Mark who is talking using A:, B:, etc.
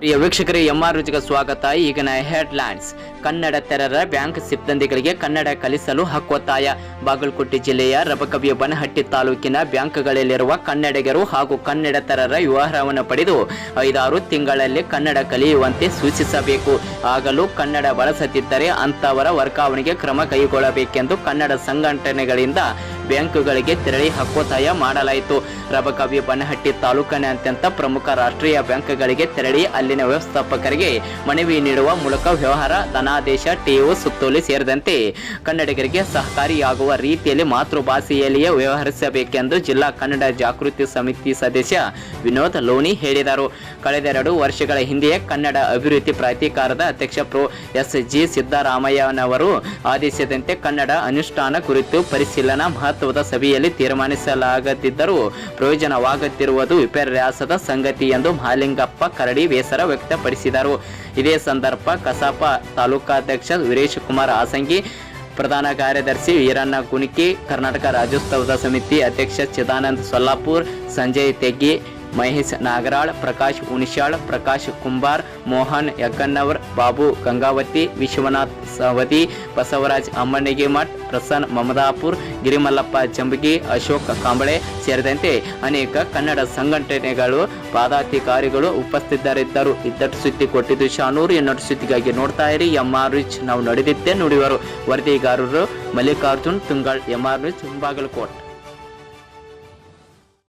A: ಪ್ರಿಯ ವೀಕ್ಷಕರೇ, ಎಂಆರ್ ರುಚಿಗೆ ಸ್ವಾಗತ. ಈಗಿನ ಹೆಡ್ಲೈನ್ಸ್ ಕನ್ನಡ ತೆರರ ಬ್ಯಾಂಕ್ ಸಿಬ್ಬಂದಿಗಳಿಗೆ ಕನ್ನಡ ಕಲಿಸಲು ಹಕ್ಕೊತ್ತಾಯ ಬಾಗಲಕೋಟೆ ಜಿಲ್ಲೆಯ ರಬಕವಿಯ ಬನಹಟ್ಟಿ ತಾಲೂಕಿನ ಬ್ಯಾಂಕ್ಗಳಲ್ಲಿರುವ ಕನ್ನಡಿಗರು ಹಾಗೂ ಕನ್ನಡತರರ ವಿವಾಹವನ್ನು ಪಡೆದು ಐದಾರು ತಿಂಗಳಲ್ಲಿ ಕನ್ನಡ ಕಲಿಯುವಂತೆ ಸೂಚಿಸಬೇಕು. ಆಗಲೂ ಕನ್ನಡ ಬಳಸದಿದ್ದರೆ ಅಂತವರ ವರ್ಗಾವಣೆಗೆ ಕ್ರಮ ಕೈಗೊಳ್ಳಬೇಕೆಂದು ಕನ್ನಡ ಸಂಘಟನೆಗಳಿಂದ ಬ್ಯಾಂಕುಗಳಿಗೆ ತೆರಳಿ ಹಕ್ಕೊತ್ತಾಯ ಮಾಡಲಾಯಿತು. ರಬಕವಿ ಬನಹಟ್ಟಿ ತಾಲೂಕಿನಾದ್ಯಂತ ಪ್ರಮುಖ ರಾಷ್ಟ್ರೀಯ ಬ್ಯಾಂಕ್ಗಳಿಗೆ ತೆರಳಿ ಅಲ್ಲಿನ ವ್ಯವಸ್ಥಾಪಕರಿಗೆ ಮನವಿ ನೀಡುವ ಮೂಲಕ ವ್ಯವಹಾರ, ಧನಾದೇಶ ಟಿಒ ಸುತ್ತೋಲೆ ಸೇರಿದಂತೆ ಕನ್ನಡಿಗರಿಗೆ ಸಹಕಾರಿಯಾಗುವ ರೀತಿಯಲ್ಲಿ ಮಾತೃಭಾಷೆಯಲ್ಲಿಯೇ ವ್ಯವಹರಿಸಬೇಕೆಂದು ಜಿಲ್ಲಾ ಕನ್ನಡ ಜಾಗೃತಿ ಸಮಿತಿ ಸದಸ್ಯ ವಿನೋದ್ ಲೋಣಿ ಹೇಳಿದರು. ಕಳೆದೆರಡು ವರ್ಷಗಳ ಹಿಂದೆಯೇ ಕನ್ನಡ ಅಭಿವೃದ್ಧಿ ಪ್ರಾಧಿಕಾರದ ಅಧ್ಯಕ್ಷ ಪ್ರೊ. ಎಸ್. ಜಿ. ಸಿದ್ದರಾಮಯ್ಯನವರು ಆದೇಶದಂತೆ ಕನ್ನಡ ಅನುಷ್ಠಾನ ಕುರಿತು ಪರಿಶೀಲನಾ ಮಹತ್ವದ ಸಭೆಯಲ್ಲಿ ತೀರ್ಮಾನಿಸಲಾಗದಿದ್ದರೂ ಪ್ರಯೋಜನವಾಗುತ್ತಿರುವುದು ವಿಪರ್ಯಾಸದ ಸಂಗತಿ ಎಂದು ಮಹಾಲಿಂಗಪ್ಪ ಕರಡಿ ಬೇಸರ ವ್ಯಕ್ತಪಡಿಸಿದರು. ಇದೇ ಸಂದರ್ಭ ಕಸಾಪ ತಾಲೂಕಾಧ್ಯಕ್ಷ ವೀರೇಶ್ ಕುಮಾರ್ ಆಸಂಗಿ ಪ್ರಧಾನ ಕಾರ್ಯದರ್ಶಿ ವೀರಣ್ಣ ಕುಣಿಕೆ, ಕರ್ನಾಟಕ ರಾಜ್ಯೋತ್ಸವದ ಸಮಿತಿ ಅಧ್ಯಕ್ಷ ಚಿದಾನಂದ ಸೊಲ್ಲಾಪುರ್, ಸಂಜಯ್ ತೆಗ್ಗಿ ಮಹೇಶ್ ನಾಗರಾಳ್, ಪ್ರಕಾಶ್ ಉಣಿಶಾಳ್ ಪ್ರಕಾಶ್ ಕುಂಬಾರ್, ಮೋಹನ್ ಯಕ್ಕನ್ನವರ್ ಬಾಬು ಗಂಗಾವತಿ, ವಿಶ್ವನಾಥ್ ಸವದಿ, ಬಸವರಾಜ್ ಅಮ್ಮಣ್ಣಿಗೆ ಮಠ್ ಪ್ರಸನ್ನ ಮಮದಾಪುರ್, ಗಿರಿಮಲ್ಲಪ್ಪ ಜಂಬಗಿ, ಅಶೋಕ್ ಕಾಂಬಳೆ ಸೇರಿದಂತೆ ಅನೇಕ ಕನ್ನಡ ಸಂಘಟನೆಗಳು, ಪದಾಧಿಕಾರಿಗಳು ಉಪಸ್ಥಿತರಿದ್ದರು. ಇದ್ದಟ್ಟು ಸುದ್ದಿ ಕೊಟ್ಟಿದ್ದು ಶಾನೂರು. ಎನ್ನಟ್ಟು ಸುದ್ದಿಗಾಗಿ ನೋಡ್ತಾ ಇರಿ. ಎಂ ಆರ್ ರಿಚ್ ನಾವು ನಡೆದಿದ್ದೇ ನುಡಿಯುವರು ವರದಿಗಾರರು ಮಲ್ಲಿಕಾರ್ಜುನ್ ತುಂಗಾಳ್. ಎಂ ಆರ್ ರಿಚ್ ಬಾಗಲಕೋಟ್